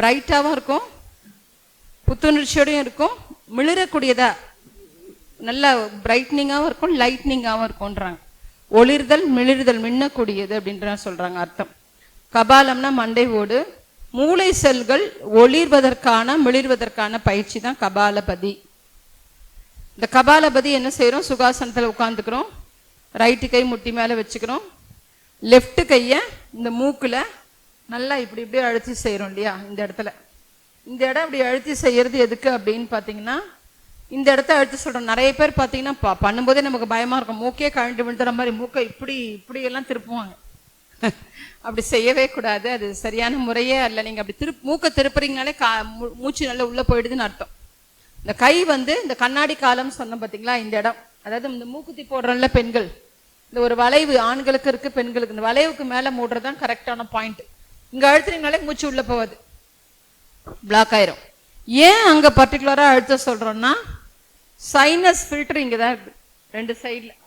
பிரைட்டாகவும் இருக்கும் புத்துணர்ச்சியோடையும் இருக்கும் மிளிரக்கூடியதா நல்ல பிரைட்னிங்காகவும் இருக்கும் லைட்னிங்காகவும் இருக்கும்ன்றாங்க. ஒளிர்தல் மிளிர்தல் மின்னக்கூடியது அப்படின்ற சொல்கிறாங்க அர்த்தம். கபாலம்னா மண்டை ஓடு. மூளை செல்கள் ஒளிர்வதற்கான மிளிர்வதற்கான பயிற்சி தான் கபாலபதி. இந்த கபாலபதி என்ன செய்கிறோம் சுகாசனத்தில் உட்காந்துக்கிறோம் ரைட்டு கை முட்டி மேலே வச்சுக்கிறோம். லெஃப்ட் கையை இந்த மூக்கில் நல்லா இப்படி இப்படி அழுத்தி செய்கிறோம் இல்லையா இந்த இடத்துல. இந்த இடம் இப்படி அழுத்தி செய்யறது எதுக்கு அப்படின்னு பார்த்தீங்கன்னா இந்த இடத்த அழுத்தி சொல்கிறோம் நிறைய பேர் பார்த்தீங்கன்னா ப- பண்ணும்போதே நமக்கு பயமாக இருக்கும். மூக்கே கழண்டு விழுந்துற மாதிரி மூக்கை இப்படி இப்படி எல்லாம் திருப்புவாங்க. அப்படி செய்யவே கூடாது. அது சரியான முறையே அல்ல. நீங்கள் அப்படி திருப் மூக்கை திருப்புறீங்கனாலே கா மூ- மூச்சு நல்லா உள்ளே போயிடுதுன்னு அர்த்தம். இந்த கை வந்து இந்த கண்ணாடி காலம் சொன்னோம் பார்த்தீங்களா இந்த இடம். அதாவது இந்த மூக்குத்தி போடுறோம்ல பெண்கள். இந்த ஒரு வளைவு ஆண்களுக்கு இருக்குது பெண்களுக்கு. இந்த வளைவுக்கு மேலே மூடுறது தான் கரெக்டான பாயிண்ட் இங்க அழுத்துறீங்கனாலே மூச்சு உள்ள போவாது பிளாக் ஆயிரும். ஏன் அங்க பர்டிகுலரா அழுத்த சொல்றோம்னா சைனஸ் ஃபில்டர் இங்க தான் இருக்கு. ரெண்டு சைடில்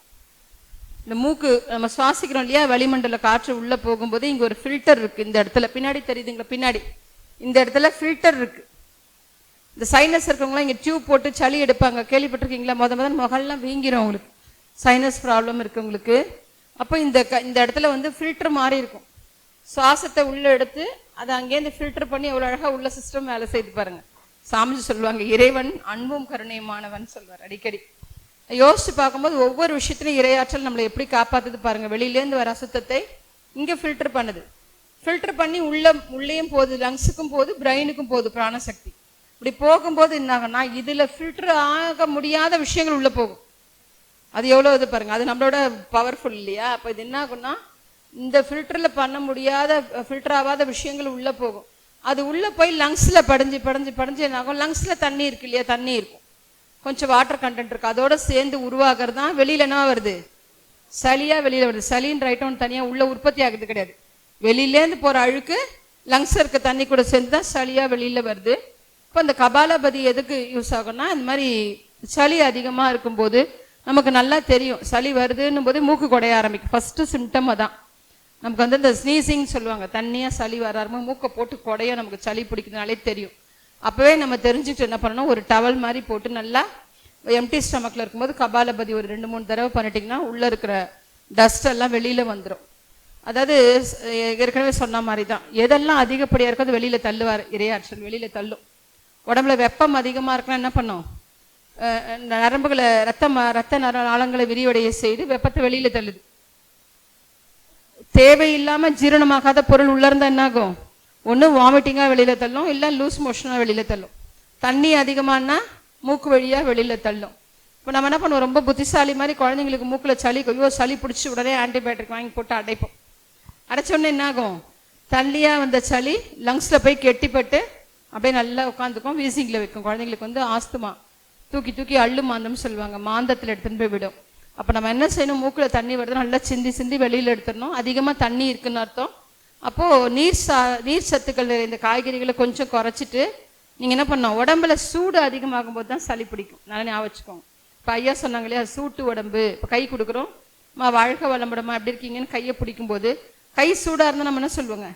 இந்த மூக்கு நம்ம சுவாசிக்கிறோம் இல்லையா வளிமண்டல காற்று உள்ள போகும்போது இங்க ஒரு ஃபில்டர் இருக்கு இந்த இடத்துல. பின்னாடி தெரியுதுங்களா? பின்னாடி. இந்த இடத்துல ஃபில்டர் இருக்கு. இந்த சைனஸ் இருக்கவங்களாம் இங்க டியூப் போட்டு சளி எடுப்பாங்க. கேள்விப்பட்டிருக்கீங்களா? முத முதல் முகல்லாம் வீங்கிரும் அவங்களுக்கு. சைனஸ் ப்ராப்ளம் இருக்கவங்களுக்கு அப்போ இந்த க- இந்த இடத்துல வந்து ஃபில்டர் மாறி இருக்கும். சுவாசத்தை உள்ள எடுத்து அதை அங்கேருந்து ஃபில்டர் பண்ணி எவ்வளோ அழகா உள்ள சிஸ்டம் வேலை செய்து பாருங்க. சாமிஜி சொல்லுவாங்க இறைவன் அன்பும் கருணையுமானவன் சொல்வார் அடிக்கடி. யோசிச்சு பார்க்கும்போது ஒவ்வொரு விஷயத்திலையும் இரையாற்றல் நம்மளை எப்படி காப்பாத்துது பாருங்க. வெளியிலேருந்து வர அசுத்தத்தை இங்க ஃபில்டர் பண்ணுது. ஃபில்டர் பண்ணி உள்ள உள்ளேயும் போகுது லங்ஸுக்கும் போகுது பிரெயினுக்கும் போகுது பிராணசக்தி. இப்படி போகும்போது என்ன ஆகும்னா இதுல ஃபில்டர் ஆக முடியாத விஷயங்கள் உள்ள போகும். அது எவ்வளவு இது பாருங்க. அது நம்மளோட பவர்ஃபுல் இல்லையா? அப்ப இது என்ன ஆகும்னா இந்த ஃபில்டரில் பண்ண முடியாத ஃபில்டர் ஆகாத விஷயங்கள் உள்ளே போகும். அது உள்ளே போய் லங்ஸில் படிஞ்சு படிஞ்சு படிஞ்சு என்ன ஆகும்? தண்ணி இருக்கு இல்லையா? தண்ணி இருக்கும். கொஞ்சம் வாட்டர் கண்டென்ட் இருக்கு. அதோட சேர்ந்து உருவாகிறது தான் வெளியில் என்ன வருது? சளியாக வெளியில் வருது. சளின்ற ஐட்டம் தனியாக உள்ளே உற்பத்தி ஆகுறது கிடையாது. வெளியிலேருந்து போகிற அழுக்கு லங்ஸ் இருக்க தண்ணி கூட சேர்ந்து தான் சளியாக வெளியில் வருது. இப்போ இந்த கபாலபதி எதுக்கு யூஸ் ஆகும்னா இந்த மாதிரி சளி அதிகமாக இருக்கும்போது நமக்கு நல்லா தெரியும். சளி வருதுன்னும் போது மூக்கு குடைய ஆரம்பிக்கும். ஃபஸ்ட்டு சிம்டம் அதான். நமக்கு வந்து இந்த ஸ்னீசிங் சொல்லுவாங்க. தண்ணியாக சளி வர மூக்கை போட்டு குடைய நமக்கு சளி பிடிக்கிறதுனாலே தெரியும். அப்போவே நம்ம தெரிஞ்சுட்டு என்ன பண்ணணும்? ஒரு டவல் மாதிரி போட்டு நல்லா எம்டி ஸ்டமக்கில் இருக்கும்போது கபாலபதி ஒரு ரெண்டு மூணு தடவை பண்ணிட்டிங்கன்னா உள்ளே இருக்கிற டஸ்ட் எல்லாம் வெளியில் வந்துடும் அதாவது ஏற்கனவே சொன்ன மாதிரி தான் எதெல்லாம் அதிகப்படியாக இருக்கோ அது வெளியில் தள்ளுவார். இரையாற்றல் வெளியில் தள்ளும். உடம்புல வெப்பம் அதிகமாக இருக்குன்னா என்ன பண்ணும்? நரம்புகளை ரத்த ரத்த நர நாளங்களை விரிவடைய செய்து வெப்பத்தை வெளியில் தள்ளுது. தேவையில்லாம ஜீரணமாகாத பொருள் உள்ள இருந்தா என்ன ஆகும் ஒண்ணு வாமிட்டிங்கா வெளியில தள்ளும் இல்ல லூஸ் மோஷனா வெளியில தள்ளும். தண்ணி அதிகமானா மூக்கு வழியா வெளியில தள்ளும். இப்போ நம்ம என்ன பண்ணுவோம்? ரொம்ப புத்திசாலி மாதிரி குழந்தைங்களுக்கு மூக்கில் சளி ஐயோ சளி பிடிச்சி உடனே ஆன்டிபயோட்டிக் வாங்கி போட்டு அடைப்போம். அடைச்சோடனே என்ன ஆகும் தள்ளியாக வந்த சளி லங்ஸில் போய் கெட்டிப்பட்டு அப்படியே நல்லா உட்காந்துக்கும் வீசிங்கில் வைக்கும். குழந்தைங்களுக்கு வந்து ஆஸ்துமா. தூக்கி தூக்கி அள்ளு மாந்தம்னு சொல்லுவாங்க. மாந்தத்தில் எடுத்துன்னு போய் விடும். அப்போ நம்ம என்ன செய்யணும்? மூக்கில் தண்ணி வருது. நல்லா சிந்தி சிந்தி வெளியில் எடுத்துடணும். அதிகமாக தண்ணி இருக்குன்னு அர்த்தம். அப்போது நீர் சா நீர் சத்துக்கள் நிறைந்த காய்கறிகளை கொஞ்சம் குறைச்சிட்டு நீங்கள் என்ன பண்ணோம் உடம்புல சூடு அதிகமாகும் போது தான் சளி பிடிக்கும். நல்லா ஞாபகம் வச்சுக்கோங்க. இப்போ ஐயா சொன்னாங்க இல்லையா? சூட்டு உடம்பு. இப்போ கை கொடுக்குறோம். மா வாழ்க வளம்படமா எப்படி இருக்கீங்கன்னு கையை பிடிக்கும்போது கை சூடாக இருந்தால் நம்ம என்ன சொல்லுவோங்க?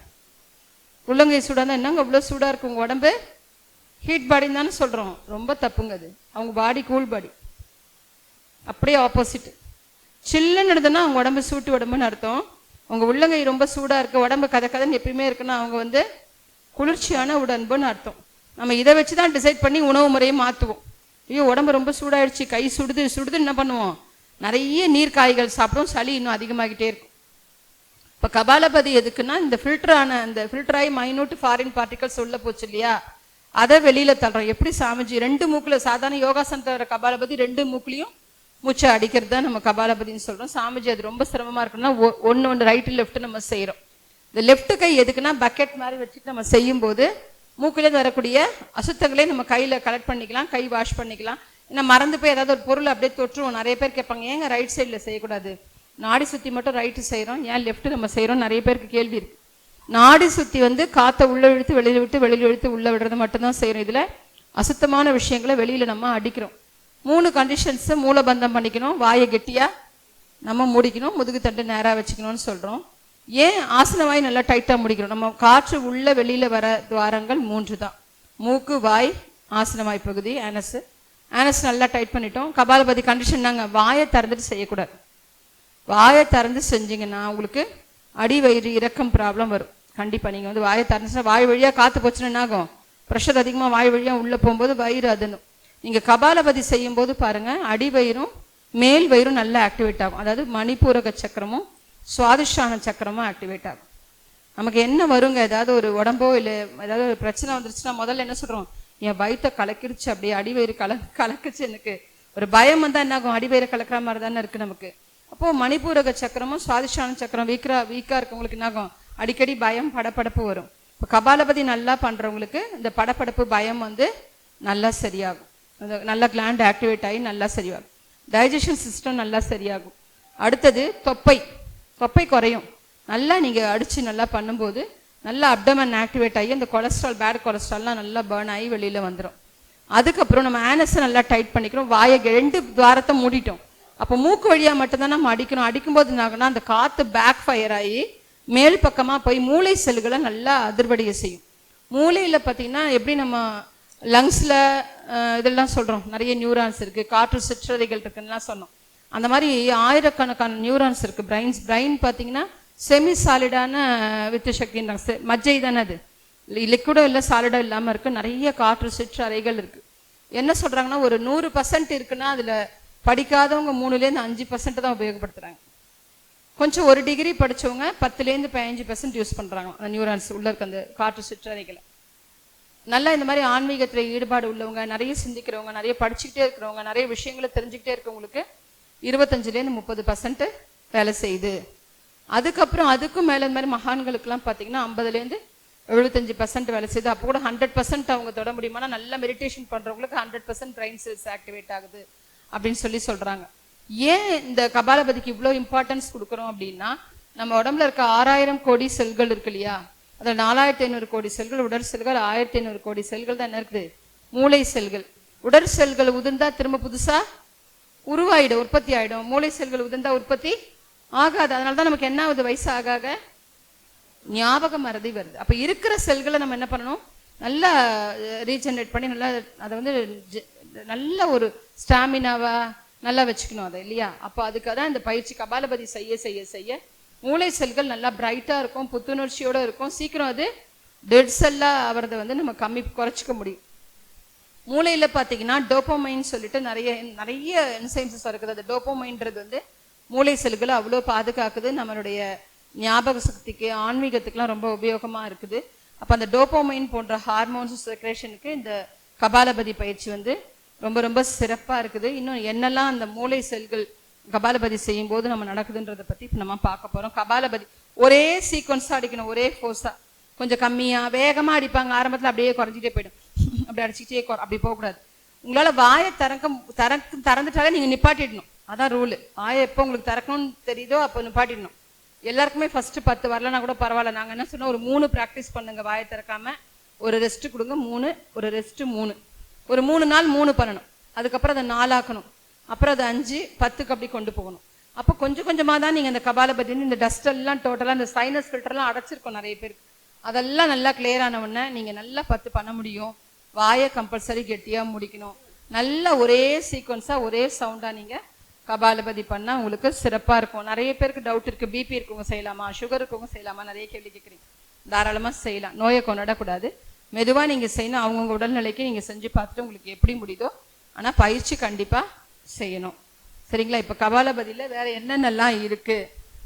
உள்ளங்கை சூடாக இருந்தால் என்னங்க இவ்வளோ சூடாக இருக்கு உங்கள் உடம்பு? ஹீட் பாடின்னு தானே சொல்கிறோம் ரொம்ப தப்புங்க அது. அவங்க பாடி கூல் பாடி அப்படியே ஆப்போசிட் சில்லுன்னு இருந்ததுன்னா அவங்க உடம்பு சூட்டு உடம்புன்னு அர்த்தம். அவங்க உள்ளங்கை ரொம்ப சூடாக இருக்கு உடம்பு கதை கதைன்னு எப்பயுமே இருக்குன்னா அவங்க வந்து குளிர்ச்சியான உடம்புன்னு அர்த்தம். நம்ம இதை வச்சு தான் டிசைட் பண்ணி உணவு முறையை மாற்றுவோம் ஐயோ உடம்பு ரொம்ப சூடாயிடுச்சு கை சுடுது சுடுது என்ன பண்ணுவோம்? நிறைய நீர் காய்கள் சாப்பிடும் சளி இன்னும் அதிகமாகிட்டே இருக்கும். இப்போ கபாலபதி எதுக்குன்னா இந்த ஃபில்டரான இந்த அந்த ஃபில்டர் ஆகி மைனூட் ஃபாரின் பார்ட்டிகல்ஸ் உள்ள போச்சு இல்லையா? அதை வெளியில் தள்ளுறோம். எப்படி சாமிஜி ரெண்டு மூக்கில் சாதாரண யோகாசனத்தில் வர கபாலபதி ரெண்டு மூக்குலையும் மூச்சை அடிக்கிறது தான் நம்ம கபாலபதின்னு சொல்கிறோம் சாமிஜி அது ரொம்ப சிரமமாக இருக்குன்னா ஒ- ஒன்று ரைட்டு லெஃப்ட் நம்ம செய்கிறோம் இந்த லெஃப்ட் கை எதுக்குன்னா பக்கெட் மாதிரி வச்சுட்டு நம்ம செய்யும் போது மூக்கிலேருந்து வரக்கூடிய அசுத்தங்களே நம்ம கையில் கலெக்ட் பண்ணிக்கலாம் கை வாஷ் பண்ணிக்கலாம். ஏன்னா மறந்து போய் ஏதாவது ஒரு பொருள் அப்படியே தொற்றுவோம் நிறைய பேர் கேட்பாங்க ஏங்க ரைட் சைடில் செய்யக்கூடாது. நாடி சுற்றி மட்டும் ரைட்டு செய்கிறோம் ஏன் லெஃப்ட் நம்ம செய்கிறோம் நிறைய பேருக்கு கேள்வி இருக்குது நாடி சுற்றி வந்து காற்றை உள்ளே இழுத்து வெளியில் விட்டு வெளியில் இழுத்து உள்ள விடுறது மட்டும்தான் செய்கிறோம் இதில் அசுத்தமான விஷயங்களை வெளியில் நம்ம அடிக்கிறோம். மூணு கண்டிஷன்ஸ் மூலபந்தம் பண்ணிக்கணும். வாயை கெட்டியா நம்ம முடிக்கணும். முதுகு தண்டு நேரா வச்சுக்கணும்னு சொல்றோம். ஏன் ஆசன வாய் நல்லா டைட்டாக முடிக்கிறோம் நம்ம காற்று உள்ள வெளியில வர துவாரங்கள் மூன்று தான் மூக்கு வாய் ஆசன வாய் பகுதி ஆனஸ் ஆனஸ் நல்லா டைட் பண்ணிட்டோம். கபாலபதி கண்டிஷன் நாங்க வாயை திறந்துட்டு செய்யக்கூடாது. வாயை திறந்து செஞ்சீங்கன்னா உங்களுக்கு அடி வயிறு இறக்கம் ப்ராப்ளம் வரும். கண்டிப்பா நீங்க வந்து வாயை திறந்துச்சுன்னா வாய் வழியா காத்து போச்சுன்னா என்ன ஆகும்? ப்ரெஷர் அதிகமா வாய் வழியா உள்ள போகும்போது வயிறு அதனும் நீங்கள் கபாலபதி செய்யும்போது பாருங்கள் அடிவயிறும் அடி வயிறும் மேல் வயிறும் நல்லா ஆக்டிவேட் ஆகும். அதாவது மணிப்பூரக சக்கரமும் சுவாதிஷ்டான சக்கரமும் ஆக்டிவேட் ஆகும். நமக்கு என்ன வருங்க? ஏதாவது ஒரு உடம்போ இல்லை ஏதாவது ஒரு பிரச்சனை வந்துருச்சுன்னா முதல்ல என்ன சொல்கிறோம் என் வயிற்றை கலக்கிடுச்சு அப்படியே அடிவயிறு கல கலக்குச்சு எனக்கு. ஒரு பயம் வந்தால் என்ன ஆகும்? அடிவயிறு கலக்கிற மாதிரி தானே இருக்குது நமக்கு. அப்போது மணிப்பூரக சக்கரமும் சுவாதிஷ்டான சக்கரம் வீக்கரா வீக்காக இருக்கவங்களுக்கு என்ன ஆகும்? அடிக்கடி பயம் படப்படப்பு வரும். இப்போ கபாலபதி நல்லா பண்ணுறவங்களுக்கு இந்த படப்படப்பு பயம் வந்து நல்லா சரியாகும். நல்ல கிளாண்ட் ஆக்டிவேட் ஆகி நல்லா சரியாகும். டைஜஷன் சிஸ்டம் நல்லா சரியாகும். அடுத்தது தொப்பை. தொப்பை குறையும். நல்லா நீங்கள் அடித்து நல்லா பண்ணும்போது நல்லா அப்டமன் ஆக்டிவேட் ஆகி அந்த கொலஸ்ட்ரால் பேட் கொலஸ்ட்ரால்லாம் நல்லா பேர்ன் ஆகி வெளியில் வந்துடும் அதுக்கப்புறம் நம்ம ஆனஸை நல்லா டைட் பண்ணிக்கிறோம். வாயை ரெண்டு துவாரத்தை மூடிட்டோம். அப்போ மூக்கு வழியாக மட்டும்தான் நம்ம அடிக்கணும். அடிக்கும்போது என்னாகனா அந்த காற்று பேக் ஃபயர் ஆகி மேல் பக்கமாக போய் மூளை செல்களை நல்லா அதிர்வடைய செய்யும். மூளையில் பார்த்தீங்கன்னா எப்படி நம்ம லங்ஸில் இதெல்லாம் சொல்கிறோம் நிறைய நியூரான்ஸ் இருக்குது காற்று சிற்றறைகள் இருக்குன்னுலாம் சொன்னோம். அந்த மாதிரி ஆயிரக்கணக்கான நியூரான்ஸ் இருக்குது பிரைன்ஸ் பிரைன் பார்த்தீங்கன்னா செமி சாலிடான வித்து சக்தின்றாங்க மஜ்ஜை தானே அது. லிக்விடோ இல்லை சாலிடோ இல்லாமல் இருக்குது நிறைய காற்று சிற்றறைகள் இருக்குது என்ன சொல்கிறாங்கன்னா ஒரு நூறு பர்சன்ட் இருக்குன்னா அதில் படிக்காதவங்க மூணுலேருந்து அஞ்சு பர்சன்ட் தான் உபயோகப்படுத்துகிறாங்க கொஞ்சம் ஒரு டிகிரி படித்தவங்க பத்துலேருந்து பதினஞ்சு பர்சன்ட் யூஸ் பண்ணுறாங்க அந்த நியூரான்ஸ் உள்ள இருக்க அந்த காற்று சிற்றறைகளை. நல்லா இந்த மாதிரி ஆன்மீகத்துல ஈடுபாடு உள்ளவங்க நிறைய சிந்திக்கிறவங்க நிறைய படிச்சுக்கிட்டே இருக்கிறவங்க நிறைய விஷயங்களை தெரிஞ்சுக்கிட்டே இருக்கவங்களுக்கு இருபத்தஞ்சுலேருந்து முப்பது பர்சன்ட் வேலை செய்யுது. அதுக்கப்புறம் அதுக்கும் மேல இந்த மாதிரி மகான்களுக்கெல்லாம் பார்த்தீங்கன்னா ஐம்பதுலேருந்து எழுபத்தஞ்சு பர்சன்ட் வேலை செய்யுது. அப்போ கூட ஹண்ட்ரட் பர்சன்ட் அவங்க தொட முடியுமானா நல்லா மெடிடேஷன் பண்றவங்களுக்கு hundred percent brain cells activate ஆகுது அப்படின்னு சொல்லி சொல்றாங்க. ஏன் இந்த கபாலபதிக்கு இவ்வளோ இம்பார்ட்டன்ஸ் கொடுக்குறோம் அப்படின்னா நம்ம உடம்புல இருக்க ஆறாயிரம் கோடி செல்கள் இருக்கு இல்லையா? அதில் நாலாயிரத்தி ஐநூறு கோடி செல்கள் உடல் செல்கள் ஆயிரத்தி ஐநூறு கோடி செல்கள் தான் என்ன இருக்குது. மூளை செல்கள். உடல் செல்கள் உதிர்ந்தா திரும்ப புதுசா உருவாயிடும் உற்பத்தி ஆயிடும். மூளை செல்கள் உதிர்ந்தா உற்பத்தி ஆகாது. அதனால தான் நமக்கு என்ன ஆகுது? வயசு ஆக ஆக ஞாபகம் மறதி வருது. அப்போ இருக்கிற செல்களை நம்ம என்ன பண்ணணும்? நல்லா ரீஜெனரேட் பண்ணி நல்லா அதை வந்து ஜெ- நல்ல ஒரு ஸ்டாமினாவா நல்லா வச்சுக்கணும் அதை இல்லையா? அப்போ அதுக்காக தான் இந்த பயிற்சி கபாலபதி செய்ய செய்ய செய்ய மூளை செல்கள் நல்லா பிரைட்டாக இருக்கும் புத்துணர்ச்சியோடு இருக்கும். சீக்கிரம் அது டெட் செல்லாக ஆகிறத வந்து நம்ம கம்மி குறைச்சிக்க முடியும். மூளையில் பார்த்தீங்கன்னா டோப்போமைன் சொல்லிட்டு நிறைய நிறைய என்சைம்ஸஸ் இருக்குது அந்த டோப்போமைன்றது வந்து மூளை செல்களை அவ்வளோ பாதுகாக்குது. நம்மளுடைய ஞாபக சக்திக்கு ஆன்மீகத்துக்குலாம் ரொம்ப உபயோகமாக இருக்குது. அப்போ அந்த டோப்போமைன் போன்ற ஹார்மோன்ஸ் செக்ரேஷனுக்கு இந்த கபாலபதி பயிற்சி வந்து ரொம்ப ரொம்ப சிறப்பாக இருக்குது. இன்னும் என்னெல்லாம் அந்த மூளை செல்கள் கபாலபதி செய்யும் போது நம்ம நடக்குதுன்றத பத்தி இப்ப நம்ம பார்க்க போறோம். கபாலபதி ஒரே சீக்வன்ஸா அடிக்கணும் ஒரே ஃபோர்ஸா கொஞ்சம் கம்மியா வேகமா அடிப்பாங்க. ஆரம்பத்துல அப்படியே குறைஞ்சிட்டே போயிடும். அப்படி அடிச்சுக்கிட்டே குறை- அப்படி போகக்கூடாது. உங்களால வாயை திறக்க திறக்க திறந்துட்டாலே நீங்க நிப்பாட்டிடணும். அதான் ரூலு வாயை எப்போ உங்களுக்கு திறக்கணும்னு தெரியுதோ அப்போ நிப்பாட்டிடணும். எல்லாருக்குமே ஃபர்ஸ்ட் பத்து வரலன்னா கூட பரவாயில்ல. நாங்க என்ன சொன்னோம்? ஒரு மூணு ப்ராக்டிஸ் பண்ணுங்க வாயை திறக்காம. ஒரு ரெஸ்ட் கொடுங்க மூணு ஒரு ரெஸ்ட் மூணு. ஒரு மூணு நாள் மூணு பண்ணணும். அதுக்கப்புறம் அதை நாலாக்கணும். அப்புறம் அது அஞ்சு பத்துக்கு அப்படி கொண்டு போகணும். அப்போ கொஞ்சம் கொஞ்சமாக தான் நீங்கள் இந்த கபாலபதி இந்த டஸ்டெல்லாம் டோட்டலாக இந்த சைனஸ் ஃபில்டர்லாம் அடைச்சிருக்கோம் நிறைய பேருக்கு. அதெல்லாம் நல்லா கிளியர் ஆன உடனே நீங்கள் நல்லா பத்து பண்ண முடியும். வாயை கம்பல்சரி கெட்டியாக முடிக்கணும். நல்ல ஒரே சீக்வன்ஸாக ஒரே சவுண்டாக நீங்கள் கபாலபதி பண்ணால் உங்களுக்கு சிறப்பாக இருக்கும். நிறைய பேருக்கு டவுட் இருக்குது பிபி இருக்கவங்க செய்யலாமா? சுகர் இருக்கவங்க செய்யலாமா? நிறைய கேள்வி கேட்குறீங்க தாராளமாக செய்யலாம். நோயை கொண்டாடக்கூடாது. மெதுவாக நீங்கள் செய்யணும். அவங்கவுங்க உடல்நிலைக்கு நீங்கள் செஞ்சு பார்த்துட்டு உங்களுக்கு எப்படி முடியுதோ. ஆனால் பயிற்சி கண்டிப்பாக செய்யணும். சரிங்களா? இப்போ கபாலபதியில் வேற என்னென்னலாம் இருக்கு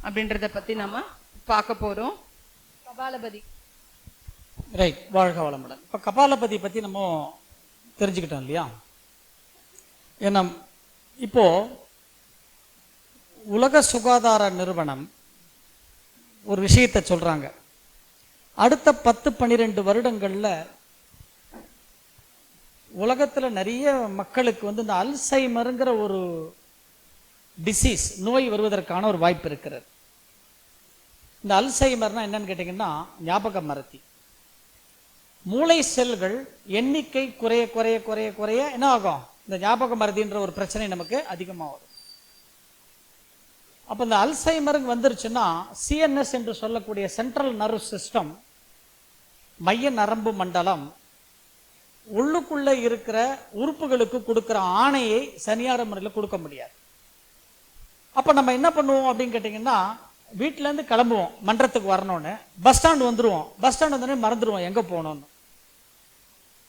அப்படின்றத பத்தி நம்ம பார்க்க போறோம். கபாலபதி ரைட் வாழ்க வளமுடன். இப்போ கபாலபதி பற்றி நம்ம தெரிஞ்சுக்கிட்டோம் இல்லையா? ஏன்னா இப்போ உலக சுகாதார நிறுவனம் ஒரு விஷயத்தை சொல்றாங்க. அடுத்த பத்து பன்னிரெண்டு வருடங்களில் உலகத்தில் நிறைய மக்களுக்கு வந்து இந்த அல்சைமருங்கிற ஒரு டிசீஸ் நோய் வருவதற்கான ஒரு வாய்ப்பு இருக்கிறது. இந்த அல்சைமர்னா என்னன்னு கேட்டிங்கன்னா ஞாபக மரத்தி மூளை செல்கள் எண்ணிக்கை குறைய குறைய குறைய குறைய என்ன ஆகும்? இந்த ஞாபக மருதின்ற ஒரு பிரச்சனை நமக்கு அதிகமாக வரும் அப்போ இந்த அல்சைமருங்க வந்துருச்சுன்னா சிஎன்எஸ் என்று சொல்லக்கூடிய சென்ட்ரல் நர்வ் சிஸ்டம் மைய நரம்பு மண்டலம் உள்ளுக்குள்ள இருக்கிற உறுப்புகளுக்கு கொடுக்கிற ஆணையை சனியார முறையில் கொடுக்க முடியாது. அப்ப நம்ம என்ன பண்ணுவோம் அப்படின்னு கேட்டிங்கன்னா வீட்டுல இருந்து கிளம்புவோம் மன்றத்துக்கு வரணும்னு. பஸ் ஸ்டாண்ட் வந்துருவோம். பஸ் ஸ்டாண்ட் வந்தோடனே மறந்துடுவோம் எங்க போகணும்னு.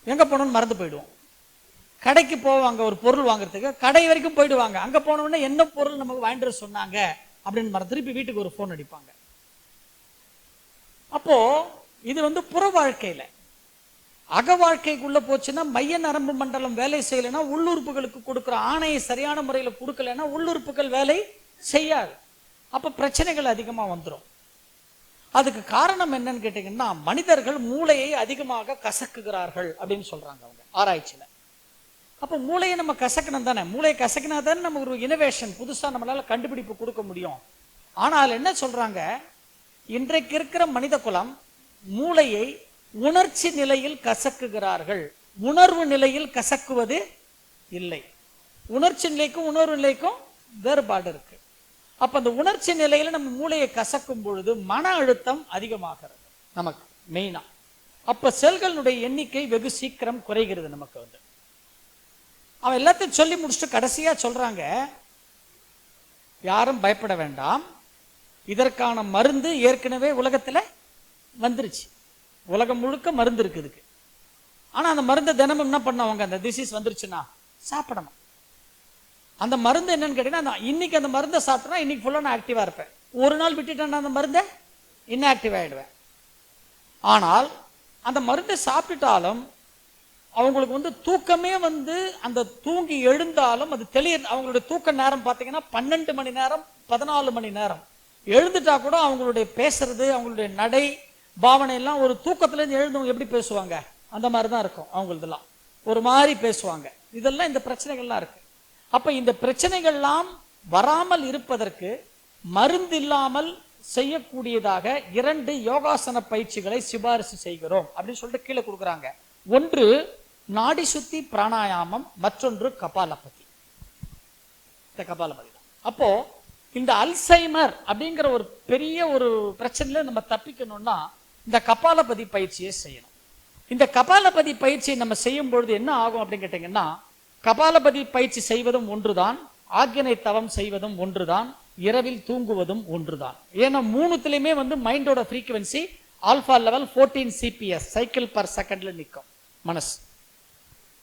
எங்க போகணும்னு மறந்து போயிடுவோம். கடைக்கு போவாங்க ஒரு பொருள் வாங்குறதுக்கு. கடை வரைக்கும் போயிடுவாங்க. அங்க போன என்ன பொருள் நமக்கு வாங்கிட்டு வர சொன்னாங்க அப்படின்னு மறந்து திருப்பி வீட்டுக்கு ஒரு ஃபோன் அடிப்பாங்க. அப்போ இது வந்து புற வாழ்க்கையில. அக வாழ்க்கைக்குள்ளே போச்சுன்னா மைய நரம்பு மண்டலம் வேலை செய்யலைன்னா உள்ளுறுப்புகளுக்கு கொடுக்குற ஆணையை சரியான முறையில் கொடுக்கலைன்னா உள்ளுறுப்புகள் வேலை செய்யாது. அப்போ பிரச்சனைகள் அதிகமாக வந்துடும் அதுக்கு காரணம் என்னன்னு கேட்டிங்கன்னா மனிதர்கள் மூளையை அதிகமாக கசக்குகிறார்கள் அப்படின்னு சொல்கிறாங்க அவங்க ஆராய்ச்சியில். அப்போ மூளையை நம்ம கசக்கணும் தானே? மூளையை கசக்கினா தானே நம்ம ஒரு இனோவேஷன் புதுசாக நம்மளால் கண்டுபிடிப்பு கொடுக்க முடியும். ஆனால் என்ன சொல்கிறாங்க இன்றைக்கு இருக்கிற மனித குலம் மூளையை உணர்ச்சி நிலையில் கசக்குகிறார்கள். உணர்வு நிலையில் கசக்குவது இல்லை. உணர்ச்சி நிலைக்கும் உணர்வு நிலைக்கும் வேறுபாடு இருக்கு. அப்ப அந்த உணர்ச்சி நிலையில நம்ம மூளையை கசக்கும் பொழுது மன அழுத்தம் அதிகமாகிறது நமக்கு மெயினா அப்ப செல்களுடைய எண்ணிக்கை வெகு சீக்கிரம் குறைகிறது நமக்கு வந்து. அவன் எல்லாத்தையும் சொல்லி முடிச்சுட்டு கடைசியா சொல்றாங்க யாரும் பயப்பட வேண்டாம். இதற்கான மருந்து ஏற்கனவே உலகத்துல வந்துருச்சு. உலகம் முழுக்க மருந்து இருக்கு இதுக்கு. ஆனா அந்த மருந்தை தினமும் என்ன பண்ணுவாங்க அந்த டிசீஸ் வந்துருச்சுன்னா சாப்பிடணும். அந்த மருந்து என்னன்னு கேட்டீங்கன்னா இன்னைக்கு அந்த மருந்தை சாப்பிட்டா இன்னைக்கு ஃபுல்லாக நான் ஆக்டிவா இருப்பேன். ஒரு நாள் விட்டுட்டேன்னா அந்த மருந்தை இன்ஆக்டிவ் ஆயிடுவேன். ஆனால் அந்த மருந்தை சாப்பிட்டுட்டாலும் அவங்களுக்கு வந்து தூக்கமே வந்து அந்த தூங்கி எழுந்தாலும் அது தெளிய அவங்களுடைய தூக்க நேரம் பார்த்தீங்கன்னா பன்னெண்டு மணி நேரம் பதினாலு மணி நேரம். எழுந்துட்டா கூட அவங்களுடைய பேசுறது அவங்களுடைய நடை பாவனை எல்லாம் ஒரு தூக்கத்துல இருந்து எழுந்தவங்க எப்படி பேசுவாங்க? அந்த மாதிரி தான் இருக்கும் அவங்களதெல்லாம். ஒரு மாதிரி பேசுவாங்க. இதெல்லாம் இந்த பிரச்சனைகள்லாம் இருக்கு. அப்ப இந்த பிரச்சனைகள்லாம் வராமல் இருப்பதற்கு மருந்து இல்லாமல் செய்யக்கூடியதாக இரண்டு யோகாசன பயிற்சிகளை சிபாரிசு செய்கிறோம் அப்படின்னு சொல்லிட்டு கீழே கொடுக்குறாங்க. ஒன்று நாடி சுத்தி பிராணாயாமம் மற்றொன்று கபாலபதி. இந்த கபாலபதி தான். அப்போ இந்த அல்சைமர் அப்படிங்கிற ஒரு பெரிய ஒரு பிரச்சனையில நம்ம தப்பிக்கணும்னா இந்த கபாலபதி பயிற்சியை செய்யணும். இந்த கபாலபதி பயிற்சியை நம்ம செய்யும் பொழுது என்ன ஆகும் அப்படின்னு கேட்டீங்கன்னா கபாலபதி பயிற்சி செய்வதும் ஒன்றுதான் ஆக்கினை தவம் செய்வதும் ஒன்றுதான் இரவில் தூங்குவதும் ஒன்றுதான். ஏன்னா மூணுத்துலயுமே வந்து மைண்டோட frequency alpha level 14 CPS cycle per செகண்ட்ல நிற்கும் மனசு.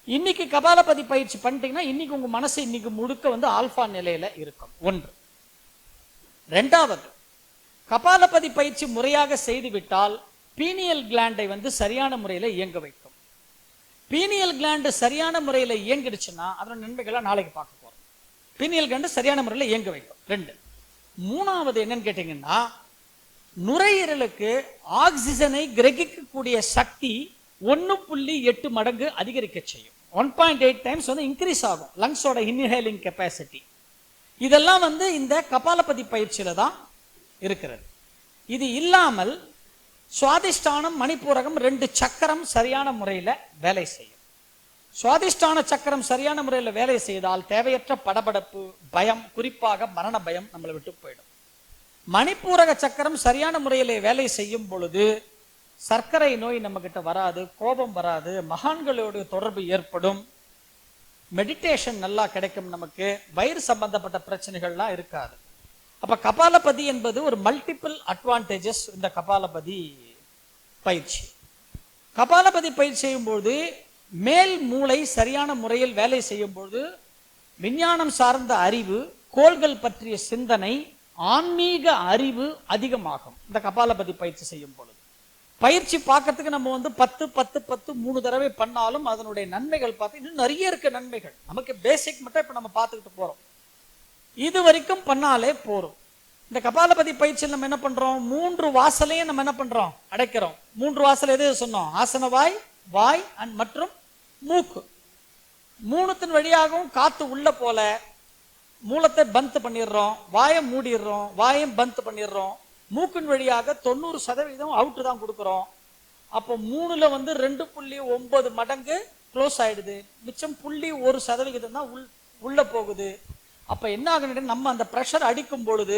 இன்னைக்கு கபாலபதி பயிற்சி பண்ணிட்டீங்கன்னா இன்னைக்கு உங்க மனசு இன்னைக்கு முழுக்க வந்து ஆல்பா நிலையில இருக்கும். ஒன்று. ரெண்டாவது கபாலபதி பயிற்சி முறையாக செய்துவிட்டால் பீனியல் கிளாண்டை வந்து சரியான முறையில் இயங்க வைக்கும். பீனியல் கிளாண்டு சரியான முறையில் இயங்கிடுச்சுன்னா அதோட நன்மைகளை நாளைக்கு பார்க்க போகிறோம் பீனியல் கிளாண்டு சரியான முறையில் இயங்க வைக்கும். ரெண்டு. மூணாவது என்னன்னு கேட்டீங்கன்னா நுரையீரலுக்கு ஆக்சிஜனை கிரகிக்கக்கூடிய சக்தி ஒன்று புள்ளி எட்டு மடங்கு அதிகரிக்க செய்யும். ஒன் பாயிண்ட் எயிட் டைம்ஸ் வந்து இன்க்ரீஸ் ஆகும். லங்ஸோட இன்ஹேலிங் கெப்பாசிட்டி இதெல்லாம் வந்து இந்த கபாலபதி பயிற்சியில் தான் இருக்கிறது. இது இல்லாமல் சுவாதிஷ்டானம் மணிப்பூரகம் ரெண்டு சக்கரம் சரியான முறையில் வேலை செய்யும். சுவாதிஷ்டான சக்கரம் சரியான முறையில் வேலை செய்தால் தேவையற்ற படபடப்பு பயம் குறிப்பாக மரண பயம் நம்மளை விட்டு போயிடும். மணிப்பூரக சக்கரம் சரியான முறையில் வேலை செய்யும் பொழுது சர்க்கரை நோய் நம்ம கிட்ட வராது கோபம் வராது மகான்களோடு தொடர்பு ஏற்படும். மெடிடேஷன் நல்லா கிடைக்கும் நமக்கு. வயிறு சம்பந்தப்பட்ட பிரச்சனைகள்லாம் இருக்காது. அப்ப கபாலபதி என்பது ஒரு மல்டிபிள் அட்வான்டேஜஸ் இந்த கபாலபதி பயிற்சி. கபாலபதி பயிற்சி செய்யும்போது மேல் மூளை சரியான முறையில் வேலை செய்யும்போது விஞ்ஞானம் சார்ந்த அறிவு கோள்கள் பற்றிய சிந்தனை ஆன்மீக அறிவு அதிகமாகும் இந்த கபாலபதி பயிற்சி செய்யும் பொழுது பயிற்சி பார்க்கறதுக்கு நம்ம வந்து பத்து பத்து பத்து மூணு தடவை பண்ணாலும் அதனுடைய நன்மைகள் பார்த்து இன்னும் நிறைய இருக்கு நன்மைகள். நமக்கு பேசிக் மட்டும் இப்ப நம்ம பார்த்துக்கிட்டு போறோம். இது வரைக்கும் பண்ணாலே போறோம். இந்த கபாலபதி பயிற்சியில் நம்ம என்ன பண்றோம்? மூன்று வாசலையும் நம்ம என்ன பண்றோம்? அடைக்கிறோம். மூன்று வாசல் எது சொன்னோம்? ஆசன வாய் வாய் அண்ட் மற்றும் மூக்கு. மூணுத்தின் வழியாகவும் காத்து உள்ள போல மூலத்தை பந்த் பண்ணிடுறோம். வாயை மூடிடுறோம். வாயும் பந்த் பண்ணிடுறோம். மூக்கின் வழியாக தொண்ணூறு சதவீதம் அவுட்டு தான் கொடுக்குறோம். அப்போ மூணுல வந்து ரெண்டு புள்ளி ஒன்பது மடங்கு க்ளோஸ் ஆயிடுது. மிச்சம் புள்ளி ஒரு சதவிகிதம் தான் உள் உள்ள போகுது. அப்ப என்ன ஆகுன்னு நம்ம அந்த ப்ரெஷர் அடிக்கும் பொழுது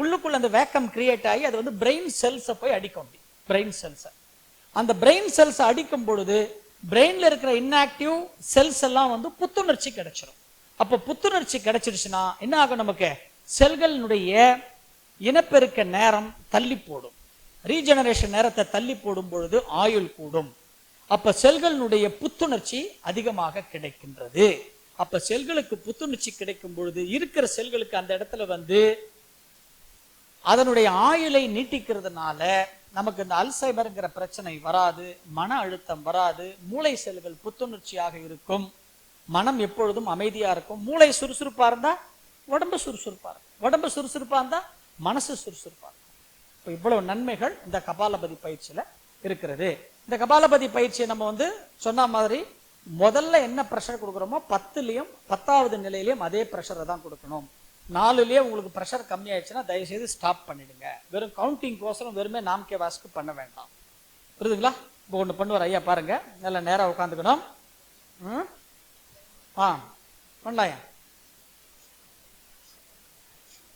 உள்ளுக்குள்ள அந்த வேக்கம் கிரியேட் ஆகி அது வந்து பிரெயின் செல்ஸை போய் அடிக்கும் பிரெயின் செல்ஸை அந்த பிரெயின் செல்ஸை அடிக்கும் பொழுது பிரெயின்ல இருக்கிற இன்ஆக்டிவ் செல்ஸ் எல்லாம் வந்து புத்துணர்ச்சி கிடைச்சிரும். அப்ப புத்துணர்ச்சி கிடைச்சிருச்சுன்னா என்ன ஆகும் நமக்கு? செல்களினுடைய இனப்பெருக்க நேரம் தள்ளி போடும். ரீஜெனரேஷன் நேரத்தை தள்ளி போடும் பொழுது ஆயுள் கூடும். அப்ப செல்களினுடைய புத்துணர்ச்சி அதிகமாக கிடைக்கின்றது. அப்ப செல்களுக்கு புத்துணர்ச்சி கிடைக்கும் பொழுது இருக்கிற செல்களுக்கு அந்த இடத்துல வந்து அதனுடைய ஆயுளை நீட்டிக்கிறதுனால நமக்கு இந்த அல்சைபருங்கிற பிரச்சனை வராது மன அழுத்தம் வராது மூளை செல்கள் புத்துணர்ச்சியாக இருக்கும் மனம் எப்பொழுதும் அமைதியா இருக்கும். மூளை சுறுசுறுப்பா இருந்தா உடம்பு சுறுசுறுப்பா இருக்கும். உடம்பு சுறுசுறுப்பா இருந்தா மனசு சுறுசுறுப்பா இருக்கும். இப்போ இவ்வளவு நன்மைகள் இந்த கபாலபதி பயிற்சியில இருக்கிறது. இந்த கபாலபதி பயிற்சியை நம்ம வந்து சொன்ன மாதிரி முதல்ல என்ன ப்ரெஷர் கொடுக்குறோமோ பத்துலேயும் பத்தாவது நிலையிலையும் அதே ப்ரெஷரை தான் கொடுக்கணும். நாலுலேயே உங்களுக்கு ப்ரெஷர் கம்மி ஆயிடுச்சுன்னா தயவு செய்து ஸ்டாப் பண்ணிடுங்க. வெறும் கவுண்டிங் கோசரம் வெறுமே நாம்கே வாஸ்க்கு பண்ண வேண்டாம். புரியுதுங்களா? இப்போ ஒன்று பண்ணுவார் ஐயா பாருங்க. நல்லா நேராக உட்காந்துக்கணும் ம்? ஆ பண்ணலாயா?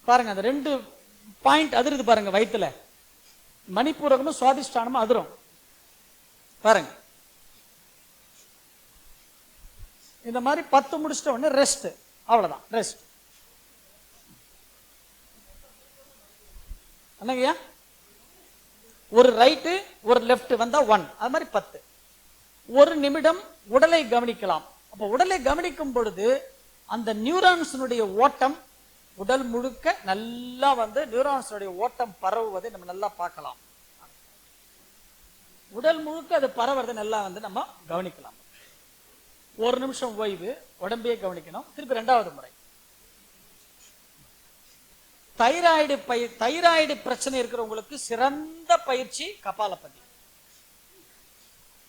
பாருங்க அந்த ரெண்டு பாயிண்ட் அதிருது பாருங்க வயிற்றுல மணிப்பூரகமும் சுவாதிஷ்டானமும் அதிரும். பாருங்க. இந்த மாதிரி பத்து முடிச்சிட்ட உடனே ரெஸ்ட் அவ்வளவுதான் ரெஸ்ட் என்னங்கய்யா? ஒரு ரைட்டு ஒரு லெஃப்ட் வந்தா ஒன் அது மாதிரி பத்து. ஒரு நிமிடம் உடலை கவனிக்கலாம். அப்ப உடலை கவனிக்கும் பொழுது அந்த நியூரான்ஸினுடைய ஓட்டம் உடல் முழுக்க நல்லா வந்து நியூரான்ஸினுடைய ஓட்டம் பரவுவதை நம்ம நல்லா பார்க்கலாம். உடல் முழுக்க அது பரவுறதை நல்லா வந்து நம்ம கவனிக்கலாம். ஒரு நிமிஷம் ஓய்வு உடம்பையே கவனிக்கணும். திருப்பி ரெண்டாவது முறை. தைராய்டு பய தைராய்டு பிரச்சனை இருக்கிறவங்களுக்கு சிறந்த பயிற்சி கபாலபதி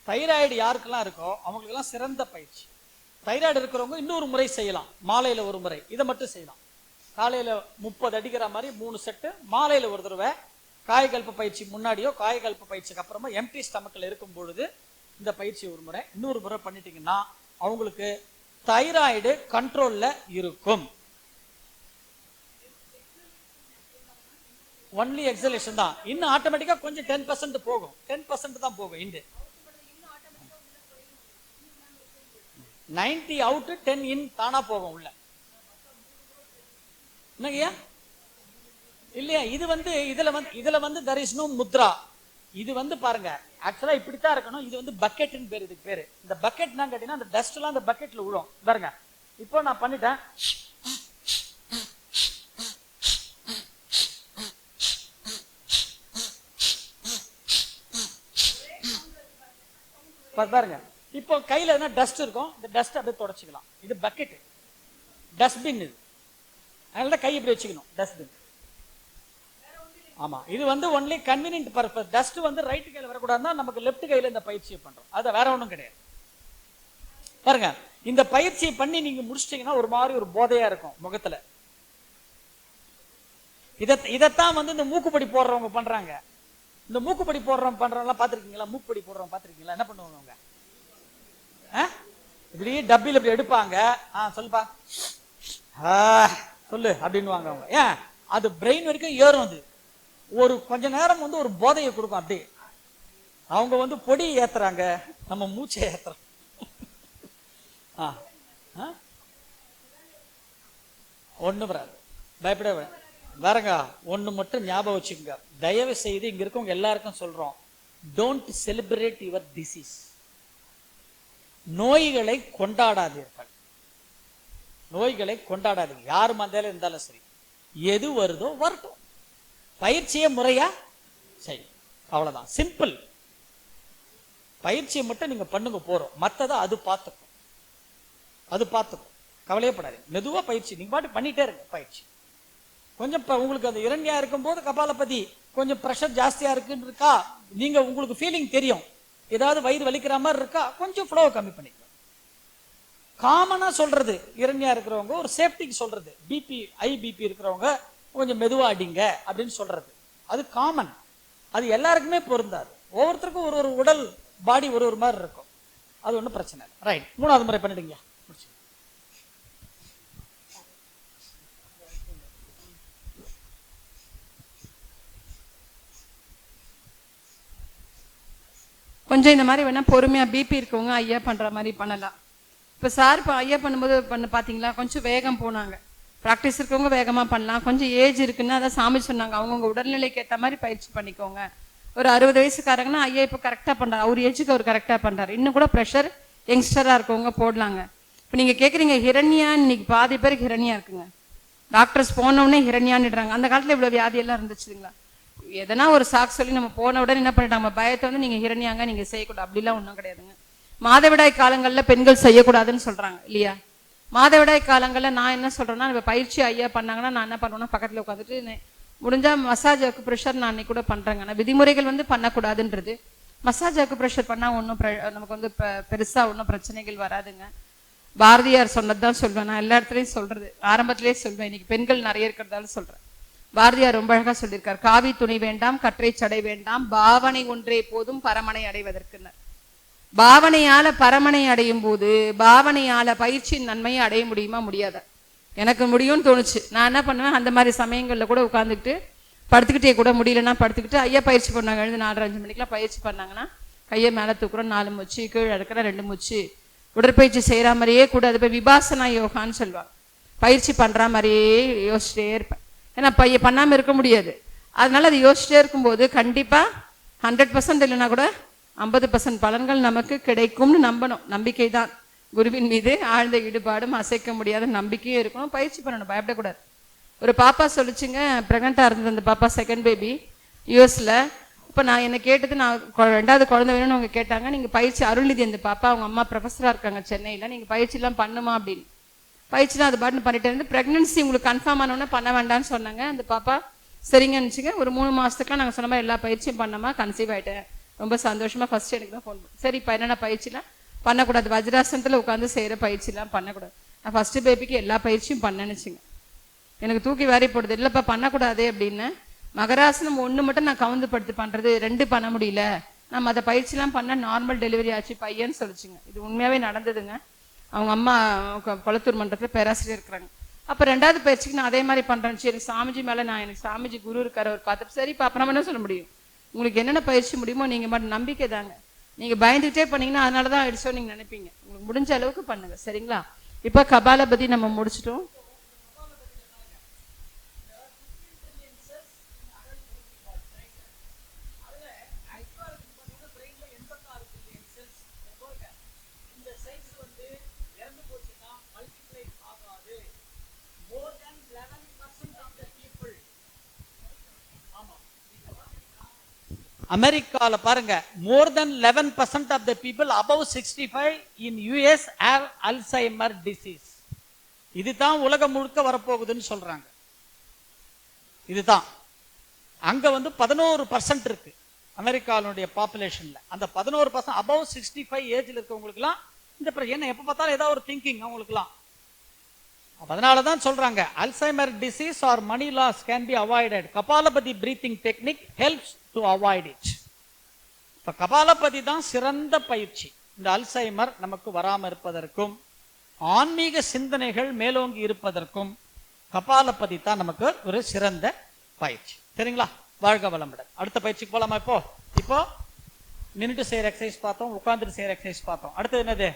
தைராய்டு யாருக்கெல்லாம் இருக்கோ அவங்களுக்கெல்லாம் சிறந்த பயிற்சி. தைராய்டு இருக்கிறவங்க இன்னொரு முறை செய்யலாம். மாலையில ஒரு முறை. இதை மட்டும் செய்யலாம். காலையில முப்பது அடிக்கிற மாதிரி மூணு செட்டு மாலையில ஒரு தடவை காயகல்ப பயிற்சி முன்னாடியோ காயகல்ப பயிற்சிக்கு அப்புறமா எம்டி ஸ்டமக்கில் இருக்கும் பொழுது இந்த பயிற்சி ஒரு முறை. இன்னொரு முறை பண்ணிட்டீங்கன்னா அவங்களுக்கு தைராய்டு கண்ட்ரோல்ல இருக்கும். ஒன்லி எக்ஸலேஷன் தான். இன்னும் ஆட்டோமேட்டிக்கா கொஞ்சம் டென் பர்சன்ட் போகும். டென் பர்சன்ட் தான் போகும் into. Ninety out ten in தானா போகும் உள்ள. என்னங்கய்யா இல்லையா? இது வந்து இதுல வந்து இதுல வந்து தர் இஸ் நோ முத்ரா இது வந்து பாருங்க ஆக்சுவலா இப்படித்தான் இருக்கணும். இது வந்து பக்கெட்னு பேரு இதுக்கு பேர். இந்த பக்கெட்னா கேட்டிங்கன்னா அந்த டஸ்ட்லாம் எல்லாம் அந்த பக்கெட்டில் விழும். பாருங்க. இப்போ நான் பண்ணிட்டேன். பாருங்க. இப்போ கையில் எதனா டஸ்ட் இருக்கும் இந்த டஸ்ட் அப்படியே தொடச்சிக்கலாம். இது பக்கெட்டு டஸ்ட்பின் இது. அதனால தான் கை இப்படி வச்சுக்கணும். டஸ்ட்பின் ஆமா. இது வந்து ஒன்லி கன்வீனியன்ட் பர்பஸ் டஸ்ட் வந்து ரைட் கையில் வரக்கூடாதுன்னா நமக்கு லெஃப்ட் கையில் இந்த பயிற்சியை பண்றோம். அது வேற ஒன்றும் கிடையாது. பாருங்க இந்த பயிற்சியை பண்ணி நீங்க முடிச்சிட்டீங்கன்னா ஒரு மாதிரி ஒரு போதையா இருக்கும் முகத்துல. இத இதைத்தான் வந்து இந்த மூக்குப்படி போடுறவங்க பண்றாங்க. இந்த மூக்குப்படி போடுறவங்க பண்றவங்க பாத்திருக்கீங்களா மூக்குப்படி போடுறவங்க பாத்திருக்கீங்களா என்ன பண்ணுவாங்க அவங்க? ஆ? இப்படி டப்பில் இப்படி எடுப்பாங்க. ஆ சொல்லுப்பா. ஆ, சொல்லு அப்படின்னுவாங்க அவங்க. ஏன்? அது பிரெயின் வரைக்கும் ஏறும் அது. ஒரு கொஞ்ச நேரம் வந்து ஒரு போதையை கொடுக்கும் அப்படியே. அவங்க வந்து பொடி ஏத்துறாங்க நம்ம மூச்சை ஏத்துறோம். ஆ ஆ? ஒண்ணும் வராது. பயப்பட வரங்க ஒண்ணு மட்டும் ஞாபகம் வச்சுக்கோங்க. தயவு செய்து இங்க இருக்கவங்க எல்லாருக்கும் சொல்றோம். டோன்ட் செலிப்ரேட் யுவர் டிசீஸ் நோய்களை கொண்டாடாதீர்கள். நோய்களை கொண்டாடாதீங்க. யார் மந்தையில இருந்தாலும் சரி. எது வருதோ வரட்டும். பயிற்சியை முறையா? சரி அவ்வளவுதான். சிம்பிள் பயிற்சியை மட்டும் நீங்க பண்ணுங்க போறோம். மத்ததை அது பார்த்துக்கும். அது பார்த்துக்கும். கவலையப்படாதீங்க. மெதுவா பயிற்சி. நீங்க பாட்டு பண்ணிட்டே இருங்க பயிற்சி. கொஞ்சம் உங்களுக்கு அந்த இரண்டியா இருக்கும்போது கபாலபதி கொஞ்சம் ப்ரெஷர் ஜாஸ்தியா இருக்குன்னு இருக்கா நீங்க உங்களுக்கு ஃபீலிங் தெரியும். ஏதாவது வயிறு வலிக்கிற மாதிரி இருக்கா? கொஞ்சம் ஃப்ளோவை கம்மி பண்ணிக்கலாம் காமனா சொல்றது இரண்டியா இருக்கிறவங்க ஒரு சேஃப்டிக்கு சொல்றது. பிபி ஐ பிபி இருக்கிறவங்க கொஞ்சம் மெதுவாக அடிங்க அப்படின்னு சொல்கிறது அது காமன் அது எல்லாருக்குமே பொருந்தாது. ஒவ்வொருத்தருக்கும் ஒரு ஒரு உடல் பாடி ஒரு ஒரு மாதிரி இருக்கும். அது ஒன்றும் பிரச்சனை இல்லை. ரைட் மூணாவது முறை பண்ணிடுங்க. கொஞ்சம் இந்த மாதிரி வேணால் பொறுமையாக பிபி இருக்கவங்க ஐயா பண்ணுற மாதிரி பண்ணலாம். இப்போ சார் இப்போ ஐயா பண்ணும்போது பண்ண பார்த்தீங்களா கொஞ்சம் வேகம் போனாங்க. ப்ராக்டிஸ் இருக்கவங்க வேகமாக பண்ணலாம். கொஞ்சம் ஏஜ் இருக்குன்னு அதான் சாமி சொன்னாங்க. அவங்கவுங்க உடல்நிலைக்கு ஏற்ற மாதிரி பயிற்சி பண்ணிக்கோங்க. ஒரு அறுபது வயசுக்காரங்கன்னா ஐயா இப்போ கரெக்டாக பண்ணுறாரு அவர் ஏஜுக்கு அவர் கரெக்டாக பண்ணுறாரு இன்னும் கூட ப்ரெஷர் யங்ஸ்டராக இருக்கவங்க போடலாங்க. இப்போ நீங்கள் கேட்குறீங்க ஹிரண்யா இன்னைக்கு பாதி பேருக்கு ஹிரண்யா இருக்குங்க. டாக்டர்ஸ் போனவுடனே ஹிரண்யான்னுடுறாங்க. அந்த காலத்தில் இவ்வளோ வியாதி எல்லாம் இருந்துச்சுங்களா? எதனா ஒரு சாக்கு சொல்லி நம்ம போன உடனே என்ன பண்ணிட்டாங்க பயத்தை வந்து நீங்கள் ஹிரண்யாங்க நீங்கள் செய்யக்கூடாது. அப்படிலாம் ஒன்றும் கிடையாதுங்க. மாதவிடாய் காலங்களில் பெண்கள் செய்யக்கூடாதுன்னு சொல்கிறாங்க இல்லையா? மாதவிடாய் காலங்களில் நான் என்ன சொல்றேன்னா இப்போ பயிற்சி ஐயா பண்ணாங்கன்னா நான் என்ன பண்ணுவேன்னா பக்கத்தில் உட்காந்துட்டு முடிஞ்சால் முடிஞ்சா மசாஜ் அக்குப்ரெஷர் நான் அன்னைக்கு கூட பண்றேங்க. ஆனால் விதிமுறைகள் வந்து பண்ணக்கூடாதுன்றது. மசாஜ் அக்குப்ரெஷர் பண்ணால் ஒன்றும் நமக்கு வந்து பெருசாக ஒன்றும் பிரச்சனைகள் வராதுங்க. பாரதியார் சொன்னது தான் சொல்வேன். நான் எல்லா இடத்துலையும் சொல்றது. ஆரம்பத்திலே சொல்வேன். இன்னைக்கு பெண்கள் நிறைய இருக்கிறதால சொல்றேன். பாரதியார் ரொம்ப அழகாக சொல்லியிருக்கார். காவி துணி வேண்டாம் கற்றை சடை வேண்டாம் பாவனை ஒன்றே போதும் பரமனை அடைவதற்குனர் பாவனையால பரமனை அடையும் போது பாவனையால பயிற்சியின் நன்மையை அடைய முடியுமா? முடியாத? எனக்கு முடியும்னு தோணுச்சு. நான் என்ன பண்ணுவேன்? அந்த மாதிரி சமயங்களில் கூட உட்காந்துக்கிட்டு படுத்துக்கிட்டே கூட முடியலன்னா படுத்துக்கிட்டு ஐயா பயிற்சி பண்ணாங்க எழுந்து நாலரை அஞ்சு மணிக்கெல்லாம் பயிற்சி பண்ணாங்கன்னா கையை மேலே தூக்குறோம். நாலு மூச்சு கீழே எடுக்கிற ரெண்டு மூச்சு. உடற்பயிற்சி செய்கிற மாதிரியே கூட அது போய் விபாசனா யோகான்னு சொல்லுவாங்க. பயிற்சி பண்ணுற மாதிரியே யோசிச்சிட்டே இருப்பேன். ஏன்னா பையன் பண்ணாமல் இருக்க முடியாது. அதனால அது யோசிச்சிட்டே இருக்கும்போது கண்டிப்பாக ஹண்ட்ரட் பர்சன்ட் இல்லைன்னா கூட ஐம்பது பர்சன்ட் பலன்கள் நமக்கு கிடைக்கும்னு நம்பணும். நம்பிக்கை தான் குருவின் மீது ஆழ்ந்த ஈடுபாடும் அசைக்க முடியாத நம்பிக்கையும் இருக்கணும். பயிற்சி பண்ணணும். பயப்படக்கூடாது. ஒரு பாப்பா சொல்லிச்சுங்க ப்ரெக்னெண்ட்டாக இருந்தது அந்த பாப்பா செகண்ட் பேபி யூஎஸ்ல இப்போ நான் என்ன கேட்டது நான் ரெண்டாவது குழந்தை வேணும்னு அவங்க கேட்டாங்க. நீங்கள் பயிற்சி அருள்நிதி அந்த பாப்பா அவங்க அம்மா ப்ரொஃபஸராக இருக்காங்க சென்னையில். நீங்கள் பயிற்சிலாம் பண்ணுமா அப்படின்னு. பயிற்சிலாம் அது பாட்டு பண்ணிட்டு இருந்து ப்ரெக்னன்சி உங்களுக்கு கன்ஃபார்ம் ஆனோடனே பண்ண வேண்டாம்னு சொன்னாங்க அந்த பாப்பா. சரிங்கன்னுச்சுங்க ஒரு மூணு மாசத்துக்குலாம் நாங்கள் சொன்ன மாதிரி எல்லா பயிற்சியும் பண்ணோமா? கன்சீவ் ஆயிட்டேன். ரொம்ப சந்தோஷமா ஃபர்ஸ்ட் எனக்கு தான் ஃபோன் சரி இப்போ என்னென்ன பயிற்சிலாம்? பண்ணக்கூடாது. வஜ்ராசனத்தில் உட்காந்து செய்கிற பயிற்சிலாம் பண்ணக்கூடாது. நான் ஃபர்ஸ்ட் பேபிக்கு எல்லா பயிற்சியும் பண்ணேன்னு எனக்கு தூக்கி வாரி போடுது. இல்லைப்பா பண்ணக்கூடாது அப்படின்னு. மகராசனம் ஒன்று மட்டும் நான் கவுந்து படுத்து பண்ணுறது ரெண்டு பண்ண முடியல. நான் மற்ற பயிற்சிலாம் பண்ண நார்மல் டெலிவரி ஆச்சு பையன்னு சொல்லிச்சுங்க. இது உண்மையாகவே நடந்ததுங்க. அவங்க அம்மா கொளத்தூர் மன்றத்தில் பேராசிரியர் இருக்கிறாங்க. அப்போ ரெண்டாவது பயிற்சிக்கு நான் அதே மாதிரி பண்ணுறேன் சரி சாமிஜி மேலே நான் எனக்கு சாமிஜி குரு இருக்கார் அவர் பார்த்துட்டு சரி இப்போ அப்புறம் என்ன சொல்ல முடியும்? உங்களுக்கு என்னென்ன பயிற்சி முடியுமோ நீங்கள் மட்டும் நம்பிக்கை தாங்க. நீங்கள் பயந்துகிட்டே பண்ணீங்கன்னா அதனாலதான் ஆயிடுச்சோ நீங்கள் நினைப்பீங்க. உங்களுக்கு முடிஞ்ச அளவுக்கு பண்ணுங்கள் சரிங்களா? இப்போ கபாலபதி நம்ம முடிச்சிட்டோம். அமெரிக்கால பாருங்க more than eleven percent of the people above sixty five in US have Alzheimer disease இதுதான் உலகம் முழுக்க வரப்போகுதுன்னு சொல்றாங்க. இதுதான். அங்க வந்து பதினோரு பர்சன்ட் இருக்கு அமெரிக்காவுடைய பாப்புலேஷன்ல அந்த பதினோரு பர்சன்ட் அபவ் சிக்ஸ்டி ஃபைவ் ஏஜ்ல இருக்கவங்களுக்குலாம் இந்த என்ன எப்ப பார்த்தாலும் ஏதாவது ஒரு திங்கிங் அவங்களுக்குலாம் அதனால தான் சொல்றாங்க Alzheimer disease or money loss can be avoided kapalbhati breathing technique helps to avoid it இப்ப கபாலபதி தான் சிறந்த பயிற்சி. இந்த அல்சைமர் நமக்கு வராம இருப்பதற்கும் ஆன்மீக சிந்தனைகள் மேலோங்கி இருப்பதற்கும் கபாலபதி தான் நமக்கு ஒரு சிறந்த பயிற்சி. சரிங்களா? வாழ்க வளமுடன். அடுத்த பயிற்சிக்கு போலாமா இப்போ? இப்போ நின்னுட்டு செய்யற எக்ஸசைஸ் பார்த்தோம் உட்கார்ந்துட்டு செய்யற எக்ஸசைஸ் பார்த்தோம். அடுத்தது என்னது?